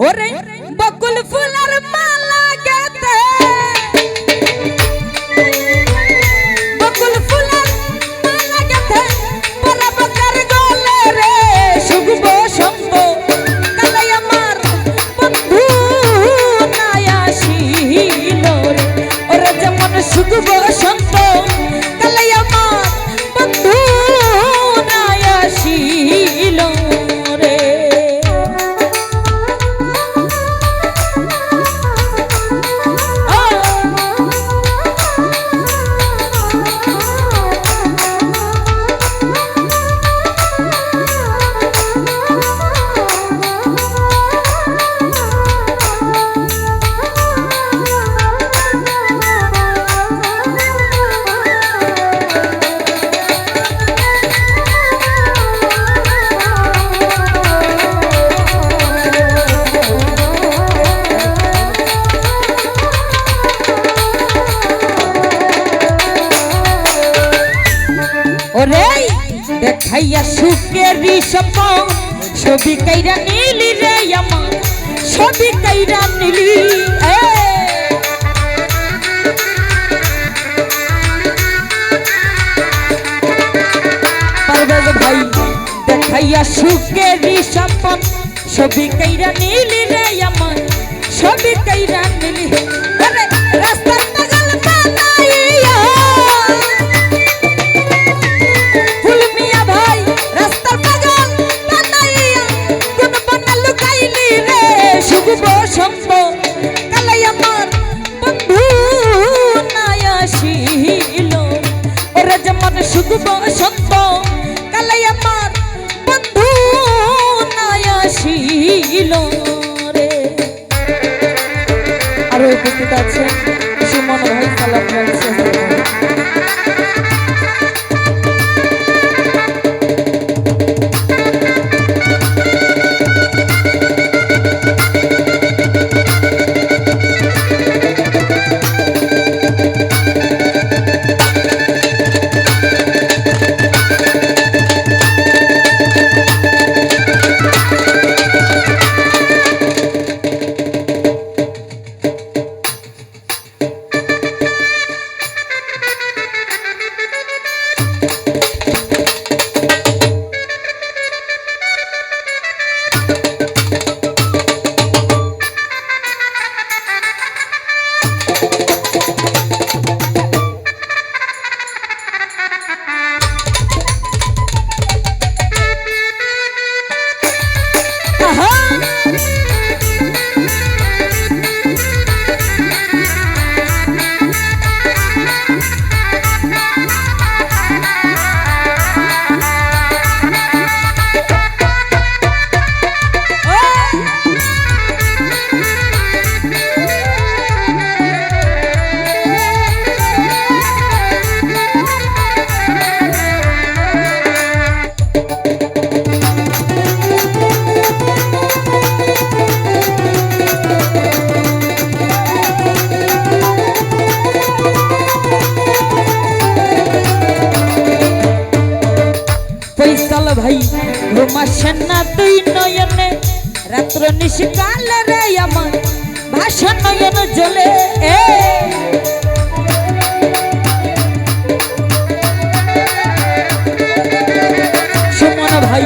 ওরে বকুল ফুলার মালা সুখেরই স্বপন ছবি কাইরা নীলি রে আমার ছবি কাইরা নীলি, এ। পারভেজ ভাই, দেখাইয়া সুখেরই স্বপন ছবি কাইরা নীলি রে আমার ছবি কাইরা নীলি, আরে উপস্থিত আছেন সুমন ভাই সালাম ভাই ঘুমাসেন না তুই নয়নে। রাত্র নিশিকাল রে আমার ভাষা নয়ন জ্বলে। এ। সুমন ভাই,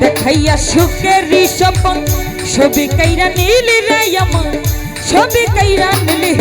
দেখাইয়া সুখের স্বপন, ছবি কাইরা নীলি রে আমার, ছবি কাইরা নীলি।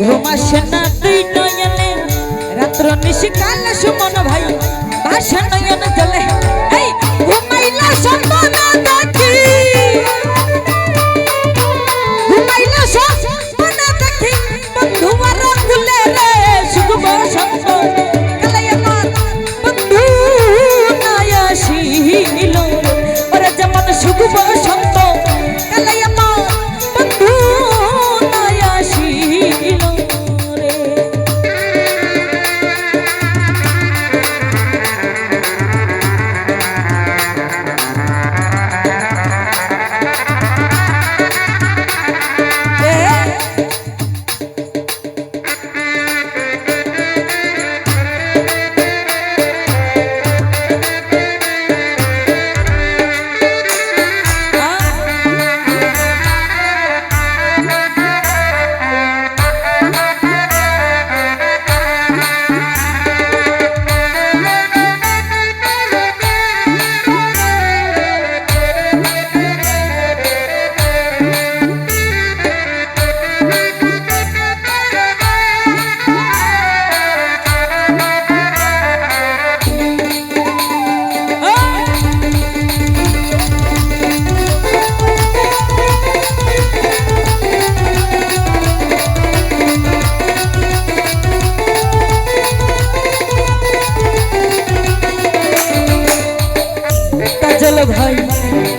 রুমা তুই নয়নে। রাত্র নিশিকাল সুমন ভাই বাসা নয়ন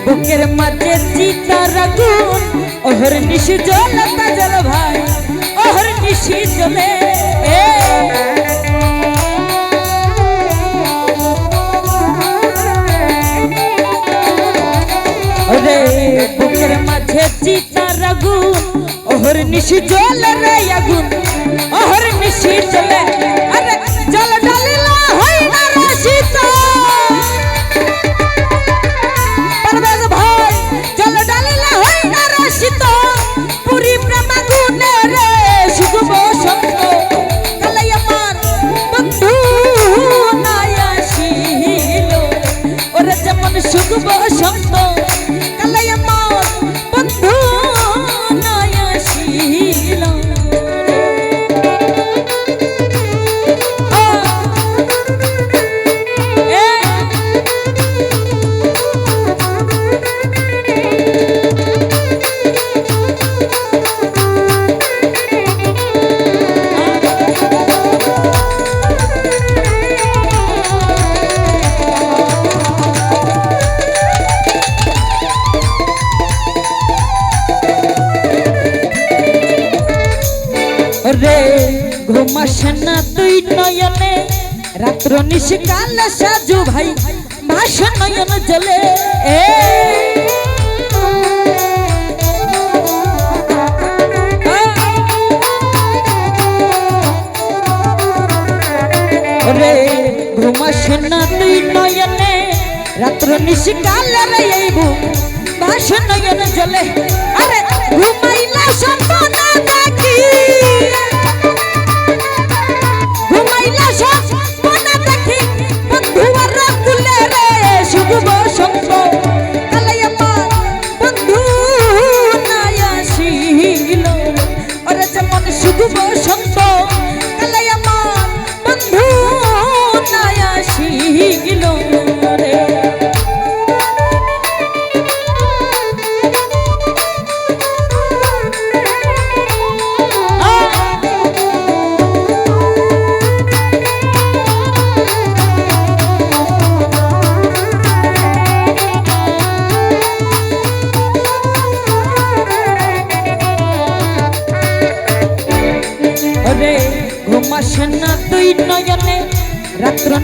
বুকের মাঝে চিতার আগুন। ওহর নিশি জ্বলে তাজল ভাই ওহর নিশি জ্বলে এ। ওরে, বুকের মাঝে চিতার আগুন ওহর নিশি জ্বলে রে আগুন। ওহর নিশি জল। ঘুমাস না তুই নয়নে? রাত্র নিশিকাল সাজু ভাই ভাস নয়ন জলে এ। রাত্র নিশিকাল রে এইবু ভাস নয়ন জলে আরে, ঘুমাইলা সম্পন্ন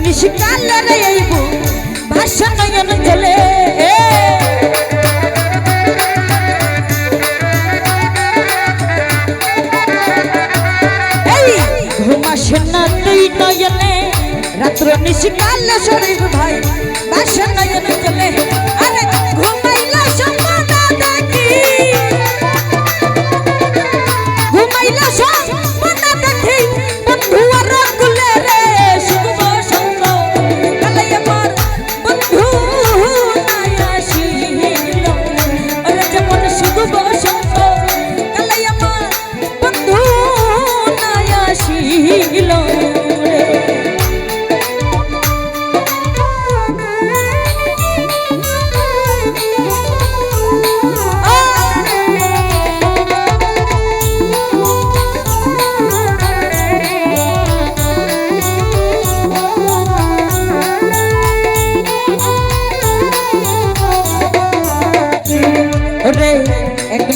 রাত্র নিশিকাল রে আইবু ভাষা নয়ন জলে এই রাত্র নিশিকাল শরীর ভাই, ভাষণ নয়ন জলে আরে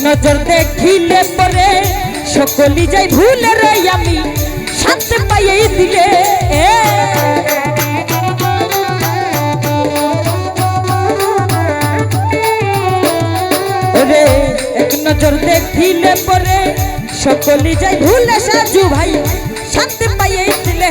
নজর দেখিলে পরে সকলি যাই ভুলে রে আমি শান্তি পাইয়ে দিলে। রে এক নজর দেখিলে পরে সকলি যাই ভুলে সাজু ভাই শান্তি পাইয়ে দিলে।